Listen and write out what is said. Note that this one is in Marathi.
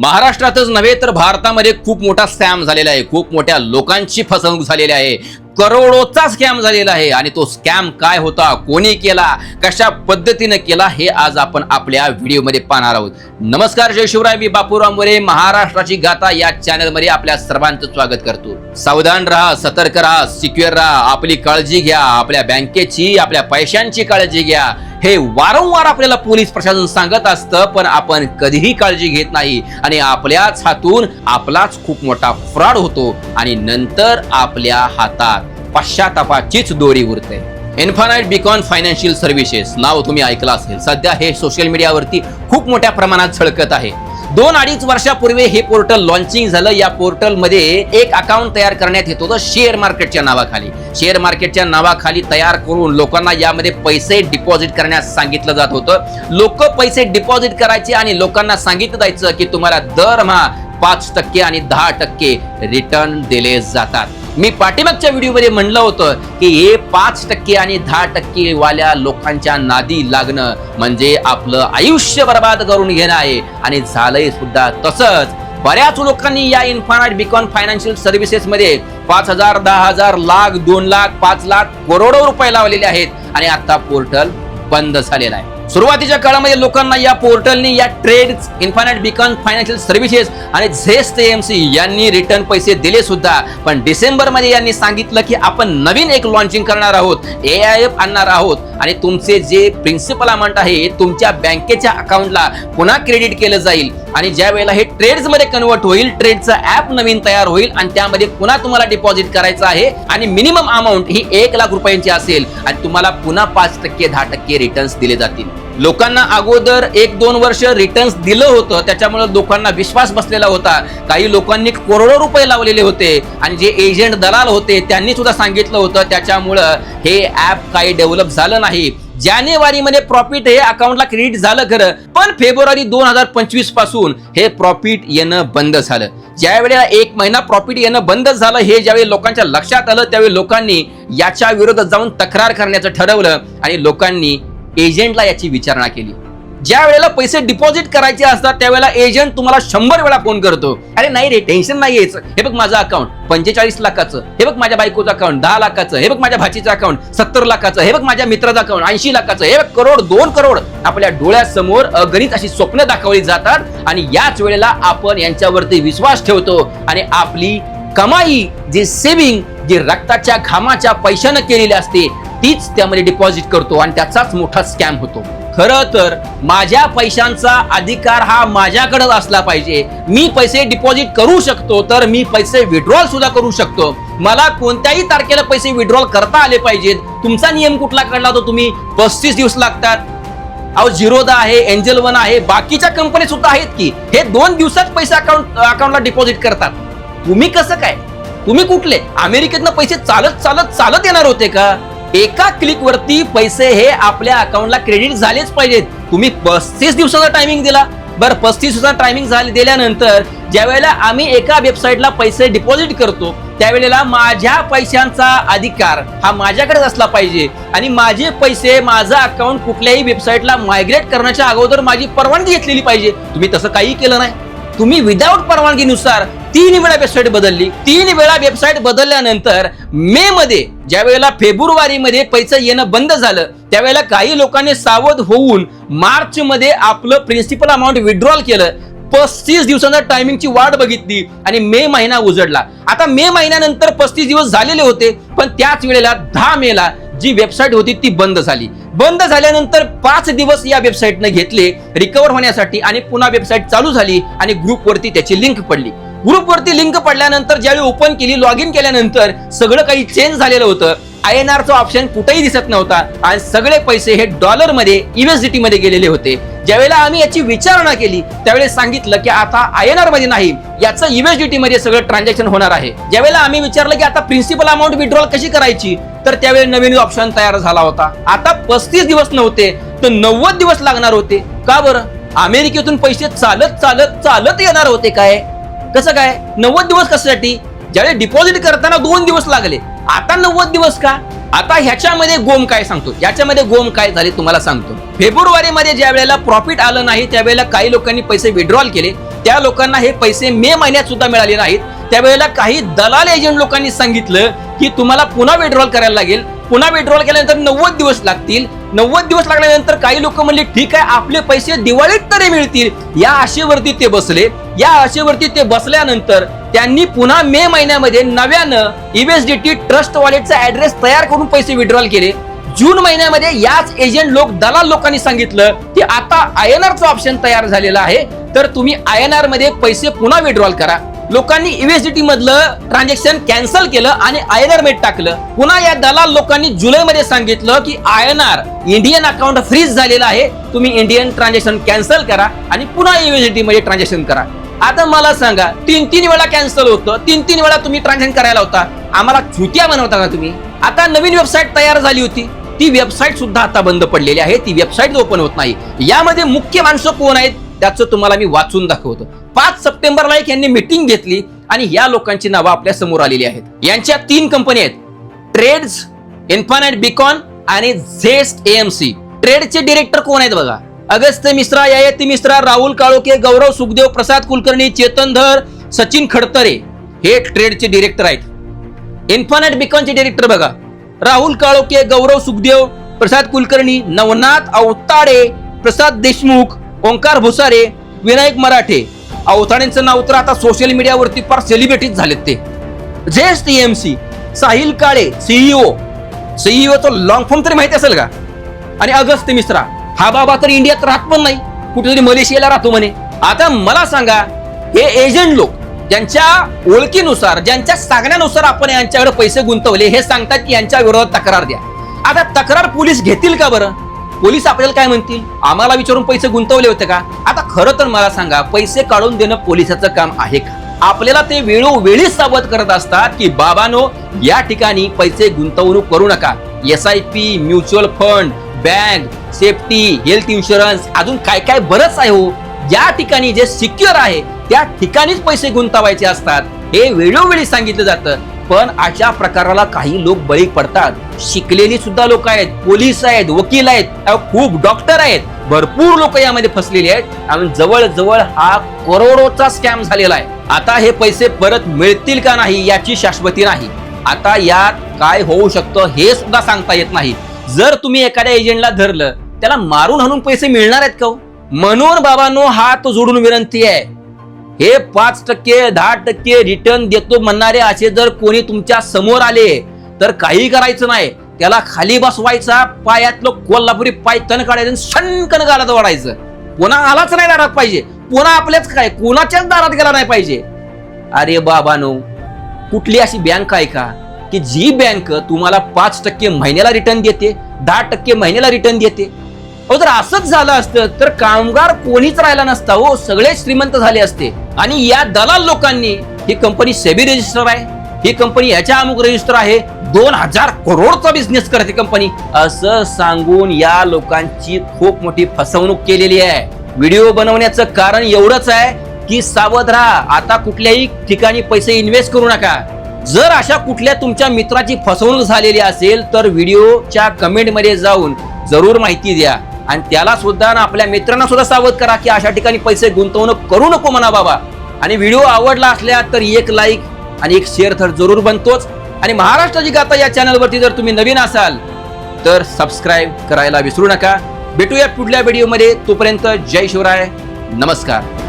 महाराष्ट्रातच नव्हे तर भारतामध्ये खूप मोठा स्कॅम झालेला आहे. खूप मोठ्या लोकांची फसवणूक झालेली आहे. करोडोचा स्कॅम झालेला आहे. आणि तो स्कॅम काय होता? कोणी केला? कशा पद्धतीनं केला? हे आज आपण आपल्या व्हिडिओमध्ये पाहणार आहोत. नमस्कार जय शिवराय. मी बापूराव मोरे. महाराष्ट्राची गाथा या चॅनलमध्ये आपल्या सर्वांचं स्वागत करतो. सावधान राहा सतर्क राहा सिक्युअर राहा. आपली काळजी घ्या. आपल्या बँकेची आपल्या पैशांची काळजी घ्या. हे वारंवार आपल्याला पोलीस प्रशासन सांगत असतं पण आपण कधीही काळजी घेत नाही. आणि आपल्याच हातून आपलाच खूप मोठा फ्रॉड होतो आणि नंतर आपल्या हातात पश्चातापाचीच दोरी उरते. इन्फानाईट बिकॉन फायनान्शियल सर्व्हिसेस नाव तुम्ही ऐकलं असेल. सध्या हे सोशल मीडियावरती खूप मोठ्या प्रमाणात झळकत आहे. दोन अडीच वर्षापूर्वी हे पोर्टल लॉन्चिंग झालं. या पोर्टलमध्ये एक अकाउंट तयार करण्यात येत होतं शेअर मार्केटच्या नावाखाली. शेअर मार्केटच्या नावाखाली तयार करून लोकांना यामध्ये पैसे डिपॉझिट करण्यास सांगितलं जात होतं. लोक पैसे डिपॉझिट करायचे आणि लोकांना सांगितलं जायचं की तुम्हाला दरमहा पाच टक्के आणि दहा टक्के रिटर्न दिले जातात. मी पाठीमागच्या व्हिडिओमध्ये म्हणलं होतं की हे पाच टक्के आणि दहा टक्के वाल्या लोकांच्या नादी लागणं म्हणजे आपलं आयुष्य बर्बाद करून घेणं आहे. आणि झालंय सुद्धा तसंच. बऱ्याच लोकांनी या इन्फानाइट बिकॉन फायनान्शियल सर्व्हिसेस मध्ये पाच हजार दहा हजार लाख दोन लाख पाच लाख करोडो रुपये लावलेले आहेत आणि आता पोर्टल बंद झालेला आहे. सुरुवातीच्या काळामध्ये लोकांना या पोर्टलने या Trade Infinite Beacon Financial Services आणि झेस्ट एमसी यांनी रिटर्न पैसे दिले सुद्धा. पण डिसेंबरमध्ये यांनी सांगितलं की आपण नवीन एक लॉन्चिंग करणार आहोत. ए आय एफ आणणार आहोत. आणि तुमचे जे प्रिन्सिपल अमाऊंट आहे तुमच्या बँकेच्या अकाउंटला पुन्हा क्रेडिट केलं जाईल. आणि ज्या वेळेला हे ट्रेड्समध्ये कन्वर्ट होईल ट्रेडचं ऍप नवीन तयार होईल आणि त्यामध्ये पुन्हा तुम्हाला डिपॉझिट करायचं आहे आणि मिनिमम अमाऊंट ही एक लाख रुपयांची असेल आणि तुम्हाला पुन्हा पाच टक्के दहा टक्के रिटर्न्स दिले जातील. लोकांना अगोदर एक दोन वर्ष रिटर्न्स दिलं होतं त्याच्यामुळे लोकांना विश्वास बसलेला होता. काही लोकांनी करोडो रुपये लावलेले होते आणि जे एजंट दलाल होते त्यांनी सुद्धा सांगितलं होतं त्याच्यामुळं हे ऍप काही डेव्हलप झालं नाही. जानेवारीमध्ये प्रॉफिट हे अकाउंटला क्रेडिट झालं खरं. पण फेब्रुवारी दोन हजार पंचवीसपासून हे प्रॉफिट येणं बंद झालं. ज्यावेळेला एक महिना प्रॉफिट येणं बंद झालं हे ज्यावेळी लोकांच्या लक्षात आलं त्यावेळी लोकांनी याच्या विरोधात जाऊन तक्रार करण्याचं ठरवलं आणि लोकांनी एजंटला याची विचारणा केली. ज्या वेळेला पैसे डिपॉझिट करायचे असतात त्यावेळेला एजंट तुम्हाला शंभर वेळा फोन करतो. अरे नाही रे टेन्शन नाही यायचं. हे बघ माझं अकाउंट पंचेचाळीस लाखाचं. हे बघ माझ्या बायकोचं अकाउंट दहा लाखाचं. हे बघ माझ्या भाचीचं अकाउंट सत्तर लाखाचं. हे बघ माझ्या मित्राचं अकाउंट ऐंशी लाखाचं. हे बघ करोड दोन करोड. आपल्या डोळ्यासमोर अगणित अशी स्वप्न दाखवली जातात आणि याच वेळेला आपण यांच्यावरती विश्वास ठेवतो आणि आपली कमाई जी सेव्हिंग जी रक्ताच्या घामाच्या पैशानं केलेली असते तीच त्यामध्ये डिपॉझिट करतो आणि त्याचाच मोठा स्कॅम होतो. खरं तर माझ्या पैशांचा अधिकार हा माझ्याकडं असला पाहिजे. मी पैसे डिपॉझिट करू शकतो तर मी पैसे विड्रॉल सुद्धा करू शकतो. मला कोणत्याही तारखेला पैसे विड्रॉल करता आले पाहिजेत. तुमचा नियम कुठला काढला तो तुम्ही? पस्तीस दिवस लागतात. अहो झिरोदा आहे एंजल वन आहे बाकीच्या कंपनी सुद्धा आहेत की हे दोन दिवसात पैसे अकाउंट अकाउंटला डिपॉझिट करतात. तुम्ही कसं काय? तुम्ही कुठले? अमेरिकेतनं पैसे चालत चालत चालत येणार होते का? एका क्लिक वरती पैसे हे आपल्या अकाउंटला क्रेडिट झालेच पाहिजेत. तुम्ही पस्तीस दिवसाचा टायमिंग दिला. बरं पस्तीस दिवसाचा टायमिंग झाले दिल्यानंतर ज्या वेळेला आम्ही एका वेबसाईटला पैसे डिपॉझिट करतो त्यावेळेला माझ्या पैशांचा अधिकार हा माझ्याकडेच असला पाहिजे. आणि माझे पैसे माझं अकाउंट कुठल्याही वेबसाईटला मायग्रेट करण्याच्या अगोदर माझी परवानगी घेतलेली पाहिजे. तुम्ही तसं काही केलं नाही. तुम्ही विदाऊट परवानगीनुसार तीन वेळा वेबसाईट बदलली. तीन वेळा वेबसाईट बदलल्यानंतर मे मध्ये ज्या वेळेला फेब्रुवारीमध्ये पैसे येणं बंद झालं त्यावेळेला काही लोकांनी सावध होऊन मार्च मध्ये आपलं प्रिन्सिपल अमाऊंट विड्रॉल केलं. पस्तीस दिवसांच्या टायमिंगची वाट बघितली आणि मे महिना उजडला. आता मे महिन्यानंतर पस्तीस दिवस झालेले होते पण त्याच वेळेला दहा मेला जी वेबसाईट होती ती बंद झाली. बंद झाल्यानंतर पाच दिवस या वेबसाईटनं घेतले रिकवर होण्यासाठी आणि पुन्हा वेबसाईट चालू झाली आणि ग्रुपवरती त्याची लिंक पडली. ग्रुपवरती लिंक पडल्यानंतर ज्यावेळी ओपन केली लॉग इन केल्यानंतर सगळं काही चेंज झालेलं होतं. आय एन आरचा ऑप्शन कुठेही दिसत नव्हता. आणि सगळे पैसे हे डॉलरमध्ये युएसडीटी मध्ये गेलेले होते. ज्यावेळेला आम्ही याची विचारणा केली त्यावेळेस सांगितलं की आता आय एन आरमध्ये नाही याचं युएसडीटी मध्ये सगळं ट्रान्झॅक्शन होणार आहे. ज्यावेळेला आम्ही विचारलं की आता प्रिन्सिपल अमाऊंट विड्रॉल कशी करायची तर त्यावेळी नवीन ऑप्शन तयार झाला होता. आता पस्तीस दिवस नव्हते तर नव्वद दिवस लागणार होते. का बरं? अमेरिकेतून पैसे चालत चालत चालत येणार होते काय? कसं काय? नव्वद दिवस कशासाठी? ज्यावेळी डिपॉझिट करताना दोन दिवस लागले. आता नव्वद दिवस का? आता ह्याच्यामध्ये गोम काय सांगतो? याच्यामध्ये गोम काय झाले तुम्हाला सांगतो. फेब्रुवारी मध्ये ज्या वेळेला प्रॉफिट आलं नाही त्यावेळेला काही लोकांनी पैसे विड्रॉल केले. त्या लोकांना हे पैसे मे महिन्यात सुद्धा मिळाले नाहीत. त्यावेळेला काही दलाल एजंट लोकांनी सांगितलं की तुम्हाला पुन्हा विड्रॉल करायला लागेल. पुन्हा विड्रॉल केल्यानंतर नव्वद दिवस लागतील. नव्वद दिवस लागल्यानंतर काही लोक म्हणले ठीक आहे आपले पैसे दिवाळीत तरी मिळतील. या आशेवरती ते बसले. या आशेवरती ते बसल्यानंतर त्यांनी पुन्हा मे महिन्यामध्ये नव्यानं ईबीएसडीटी ट्रस्ट वॉलेटचा ऍड्रेस तयार करून पैसे विड्रॉल केले. जून महिन्यामध्ये याच एजंट लोक दलाल लोकांनी सांगितलं की आता आय एन आरचं ऑप्शन तयार झालेलं आहे. तर तुम्ही आय एन आरमध्ये पैसे पुन्हा विड्रॉल करा. लोकांनी युएसडीटी मधलं ट्रान्झॅक्शन कॅन्सल केलं आणि आय एन आर टाकलं. पुन्हा या दलाल लोकांनी जुलै मध्ये सांगितलं की I N R Indian account freeze झालेलं आहे. तुम्ही इंडियन ट्रान्झॅक्शन कॅन्सल करा आणि पुन्हा युएसडीटी मध्ये ट्रान्झॅक्शन करा. आता मला सांगा तीन तीन वेळा कॅन्सल होतं तीन तीन वेळा तुम्ही ट्रान्झॅक्शन करायला होता. आम्हाला चुत्या बनवता का तुम्ही? आता नवीन वेबसाईट तयार झाली होती. ती वेबसाईट सुद्धा आता बंद पडलेली आहे. ती वेबसाईट ओपन होत नाही. यामध्ये मुख्य माणसं कोण आहेत? त्याचं तुम्हाला मी वाचून दाखवतो. पाच सप्टेंबरला एक यांनी मिटिंग घेतली आणि या लोकांची नावं आपल्यासमोर आलेली आहेत. यांच्या तीन कंपनी आहेत. ट्रेड्स इन्फानाइट बिकॉन आणि झेस्ट एएमसी ट्रेडचे डिरेक्टर कोण आहेत बघा? अगस्त मिश्रा ययती मिश्रा राहुल काळोके गौरव सुखदेव प्रसाद कुलकर्णी चेतन धर सचिन खडतरे. हे ट्रेडचे डिरेक्टर आहेत. इन्फानाइट बिकॉनचे डिरेक्टर बघा. राहुल काळोके गौरव सुखदेव प्रसाद कुलकर्णी नवनाथ अवताडे प्रसाद देशमुख ओंकार भुसारे विनायक मराठे. अवताडेंचं नाव तर आता सोशल मीडियावरती फार सेलिब्रिटीज झालेत ते. Zest C Sahil Kale CEO CEO तो लॉंग फॉर्म तरी माहिती असेल का? आणि अगस्त मिश्रा हा बाबा तर इंडियात राहत पण नाही. कुठेतरी मलेशियाला राहतो म्हणे. आता मला सांगा हे एजंट लोक ज्यांच्या ओळखीनुसार ज्यांच्या सांगण्यानुसार आपण यांच्याकडे पैसे गुंतवले हे सांगतात की यांच्या विरोधात तक्रार द्या. आता तक्रार पोलीस घेतील का बरं? पोलीस आपल्याला काय म्हणतील? आम्हाला विचारून पैसे गुंतवले होते का? आता खरं तर मला सांगा पैसे काढून देणं पोलिसाचं काम आहे का? आपल्याला ते वेळोवेळी सावध करत असतात की बाबानो या ठिकाणी पैसे गुंतवणूक करू नका. S I P mutual fund bank safety health insurance अजून काय काय बरंच आहे हो. या ठिकाणी जे सिक्युअर आहे त्या ठिकाणीच पैसे गुंतवायचे असतात. हे वेळोवेळी सांगितलं जातं. पण अशा प्रकाराला काही लोक बळी पडतात. शिकलेली सुद्धा लोक आहेत पोलीस आहेत वकील आहेत खूप डॉक्टर आहेत. भरपूर लोक यामध्ये फसलेले आहेत. आणि जवळजवळ हा करोडोचा स्कॅम झालेला आहे. आता हे पैसे परत मिळतील का नाही याची शाश्वती नाही. आता यात काय होऊ शकतं हे सुद्धा सांगता येत नाही. जर तुम्ही एखाद्या एजंटला धरलं त्याला मारून हाणून पैसे मिळणार आहेत का हो? म्हणून बाबांनो हात जोडून विनंती आहे. हे पाच टक्के दहा टक्के रिटर्न देतो म्हणणारे असे जर कोणी तुमच्यासमोर आले तर काही करायचं नाही. त्याला खाली बसवायचा पायातलं कोल्हापुरी पाय तण काढायचं शनकन सणकन वाढायचं पुन्हा आलाच नाही दारात पाहिजे. पुन्हा आपल्याच काय? कोणाच्याच दारात गेला नाही पाहिजे. अरे बाबानो कुठली अशी बँक आहे का? की जी बँक तुम्हाला पाच टक्के महिन्याला रिटर्न देते दहा टक्के महिन्याला रिटर्न देते. हो जर असंच झालं असतं तर कामगार कोणीच राहिला नसता हो. सगळे श्रीमंत झाले असते. आणि या दलाल लोकांनी ही कंपनी सेबी रजिस्टर आहे. ही कंपनी याच्या अमुक रजिस्टर आहे. दोन हजार करोडचा बिझनेस करते कंपनी असं सांगून या लोकांची खूप मोठी फसवणूक केलेली आहे. व्हिडिओ बनवण्याचं कारण एवढंच आहे की सावध राहा. आता कुठल्याही ठिकाणी पैसे इन्व्हेस्ट करू नका. जर अशा कुठल्या तुमच्या मित्राची फसवणूक झालेली असेल तर व्हिडिओच्या कमेंटमध्ये जाऊन जरूर माहिती द्या. आणि त्याला सुद्धा ना आपल्या मित्रांना सुद्धा सावध करा की अशा ठिकाणी पैसे गुंतवणूक करू नको म्हणा बाबा. आणि व्हिडिओ आवडला असल्या तर एक लाईक आणि एक शेअर तर जरूर बनतोच. आणि महाराष्ट्राची गाता या चॅनलवरती जर तुम्ही नवीन असाल तर सबस्क्राईब करायला विसरू नका. भेटूया पुढल्या व्हिडिओमध्ये तोपर्यंत जय शिवराय. नमस्कार.